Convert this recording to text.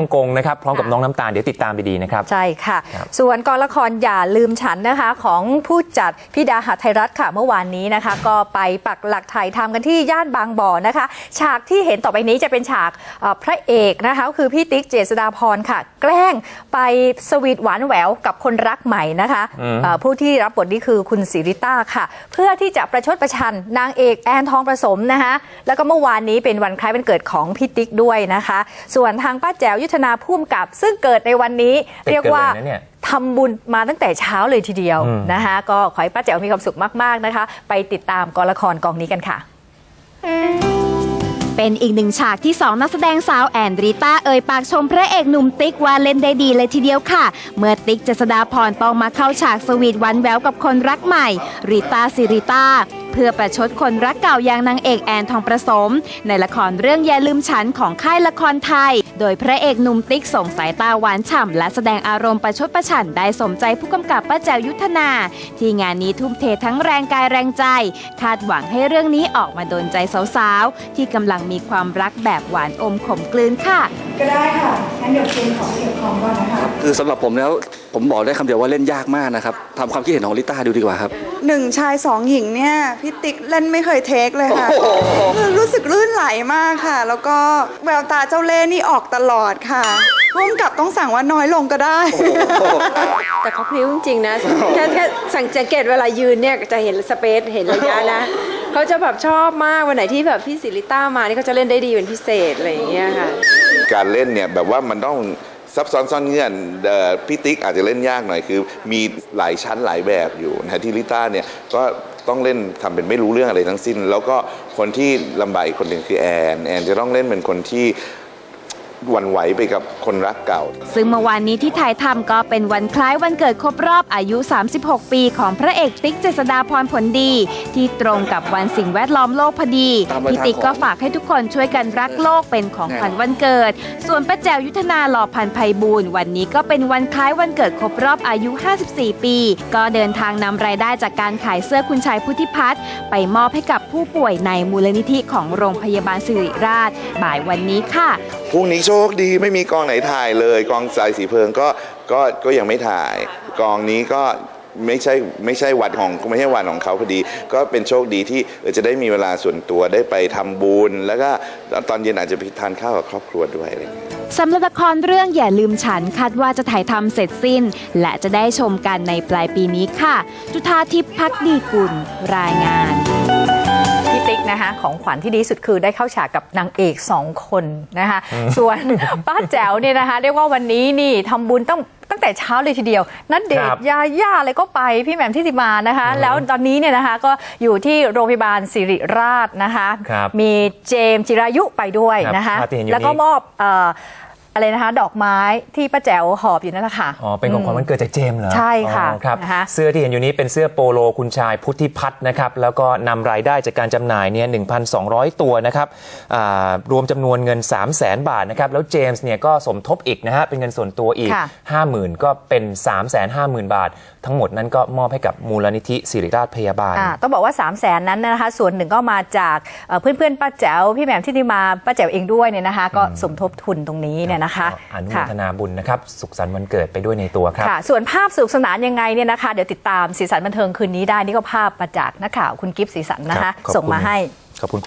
ฮ่องกงนะครับ พร้อมกับน้องน้ำตาล เดี๋ยวติดตามดีๆนะครับ ใช่ค่ะครับส่วนกองละครอย่าลืมฉันนะคะ ของผู้จัดพิดาหัทไทยรัฐค่ะเมื่อวานนี้นะคะ ก็ไปปักหลักถ่ายทำกันที่ย่านบางบ่อนะคะ ฉากที่เห็นต่อไปนี้จะเป็นฉากเอ่อพระเอกนะคะก็คือพี่ติ๊กเจษฎาพรค่ะ แกล้งไปสวีทหวานแหววกับคนรักใหม่นะคะอืมเอ่อผู้ที่รับบทนี้คือคุณสิริต้าค่ะ เพื่อที่จะประชดประชันนางเอกแอนทองประสมนะคะแล้วก็เมื่อวานนี้เป็นวันคล้ายวันเกิดของพี่ติ๊กด้วยนะคะ ส่วนทางป้าแจ๋วยุทธนาพุ่มกับซึ่งเกิดในวันนี้ติดกันเรียกว่าเลยนะเนี่ยทำบุญมาตั้งแต่เช้าเลยทีเดียวอืมนะคะก็ขอให้ป้าแจ๋วมีความสุขมาก ๆ นะคะ ไปติดตามกองละครกองนี้กันค่ะ เป็นอีกหนึ่งฉากที่สองนักแสดงสาวแอนดริต้าเอ่ยปากชมพระเอกหนุ่มติ๊กว่าเล่นได้ดีเลยทีเดียวค่ะ เมื่อติ๊กเจษดาพรต้องมาเข้าฉากสวีทหวันแววกับคนรักใหม่ริต้าสิริต้า เพื่อประชดคนรักเก่าอย่างนางเอกแอนทองประสม ในละครเรื่องอย่าลืมฉันของค่ายละครไทย โดยพระเอกหนุ่มติ๊กส่งสายตาหวานฉ่ำและแสดงอารมณ์ประชดประชันได้สมใจผู้กำกับป้าแจวยุทธนา ที่งานนี้ทุ่มเททั้งแรงกายแรงใจ คาดหวังให้เรื่องนี้ออกมาโดนใจสาวๆที่กำลังมีความรักแบบหวานอมขมกลืนค่ะ ก็ได้ค่ะ งั้นเดี๋ยวเจนขอเก็บของก่อนนะคะคือสำหรับผมแล้วผมบอกได้คำเดียวว่าเล่นยากมากนะครับทำความคิดเห็นของลิต้าดูดีกว่าครับ หนึ่งชายสองหญิงเนี่ยพี่ติ๊กเล่นไม่เคยเทคเลยค่ะ คือรู้สึกลื่นไหลมากค่ะ แล้วก็แววตาเจ้าเล่ห์นี่ออกตลอดค่ะร่วมกับต้องสั่งว่าน้อยลงก็ได้ แต่เขาพริ้วจริงๆนะแค่แค่สังเกตเวลายืนเนี่ยจะเห็นสเปซเห็นระยะนะ เขาจะแบบชอบมากวันไหนที่แบบพี่ศิริต้ามานี่เขาจะเล่นได้ดีเป็นพิเศษอะไรอย่างเงี้ยค่ะ การเล่นเนี่ยแบบว่ามันต้องซับซ้อนซ่อนเงื่อนเอ่อพี่ติ๊กอาจจะเล่นยากหน่อยคือ มีหลายชั้นหลายแบบอยู่นะฮะที่ลิต้าเนี่ยก็ต้องเล่นทำเป็นไม่รู้เรื่องอะไรทั้งสิ้น แล้วก็คนที่ลำบากอีกคนหนึ่งคือแอนแอนจะต้องเล่นเป็นคนที่ หวั่นไหวไปกับคนรักเก่า ซึ่งเมื่อวานนี้ที่ถ่ายทำก็เป็นวันคล้ายวันเกิดครบรอบอายุ 36 ปีของพระเอกติ๊กเจษฎาพรผลดี ที่ตรงกับวันสิ่งแวดล้อมโลกพอดีพี่ติ๊กก็ฝากให้ทุกคนช่วยกันรักโลกเป็นของขวัญวันเกิด ส่วนป้าแจวยุทธนาหล่อพันไพบูลย์วันนี้ก็เป็นวันคล้ายวันเกิดครบรอบอายุ 54 ปี ก็เดินทางนำรายได้จากการขายเสื้อคุณชายพุทธิพัฒน์ไปมอบให้กับผู้ป่วยในมูลนิธิของโรงพยาบาลสิริราช บ่ายวันนี้ค่ะพรุ่งนี้โชคดีไม่มีกองไหนถ่ายเลย กองสายสีเพลิงก็ก็ก็ยังไม่ถ่าย กองนี้ก็ไม่ใช่ไม่ใช่วันของไม่ใช่วันของเขาพอดี ก็เป็นโชคดีที่เออจะได้มีเวลาส่วนตัวได้ไปทำบุญ แล้วก็ตอนเย็นอาจจะไปทานข้าวกับครอบครัวด้วยอะไรอย่างเงี้ย สำหรับละครเรื่องอย่าลืมฉันคาดว่าจะถ่ายทำเสร็จสิ้น และจะได้ชมกันในปลายปีนี้ค่ะ จุธาทิพย์พักดีกุลรายงาน นะคะของขวัญที่ดีที่สุดคือได้เข้าฉากกับนางเอกสองคนนะคะส่วนป้าแจ๋วเนี่ยนะคะเรียกว่าวันนี้นี่ทำบุญต้องตั้งแต่เช้าเลยทีเดียว นัดเดครัทบยาย่าอะไรก็ไปพี่แหม่มทิติมานะคะ แล้วตอนนี้เนี่ยนะคะก็อยู่ที่โรงพยาบาลสิริราชนะคะครับมีเจมส์จิรายุไปด้วยครับนะคะภาพที่เห็นอยู่แล้วก็นี้มอบเอ่ออะไรนะคะ ดอกไม้ที่ป้าแจ๋วหอบอยู่นั่นแหละค่ะ อ๋อ เป็นของขวัญวันเกิดจากเจมส์เหรอใช่ค่ะอ๋อครับนะคะเสื้อที่เห็นอยู่นี้เป็นเสื้อโปโลคุณชายพุทธิพัฒน์นะครับ แล้วก็นำรายได้จากการจำหน่ายเนี่ย1,200 ตัวนะครับอ่ารวมจำนวนเงิน 3 0 0แสนบาทนะครับ แล้วเจมส์เนี่ยก็สมทบอีกนะฮะ เป็นเงินส่วนตัวอีก ค่ะ 50,000 ก็เป็น 3 5 0 0 0 0 บาท ทั้งหมดนั้นก็มอบให้กับมูลนิธิศิริราชพยาบาล อ่าต้องบอกว่า 3 0 0แสนนั้นนะคะ ส่วนหนึ่งก็มาจากเอ่อเพื่อนๆป้าแจ๋วพี่แหม่มทิติมาป้าแจ๋วเองด้วยเนี่ยนะคะ ก็สมทบทุนตรงนี้เนี่ยนะคะก็อนุโมค่ะทนาบุญนะครับ สุขสันต์วันเกิดไปด้วยในตัวครับค่ะส่วนภาพสนุกสนานยังไงเนี่ยนะคะ เดี๋ยวติดตามสีสันบันเทิงคืนนี้ได้นี่ก็ภาพมาจากนักข่าวคุณกิฟต์สีสันนะครัคะบขอบคุณส่งมาให้ขอบคุณ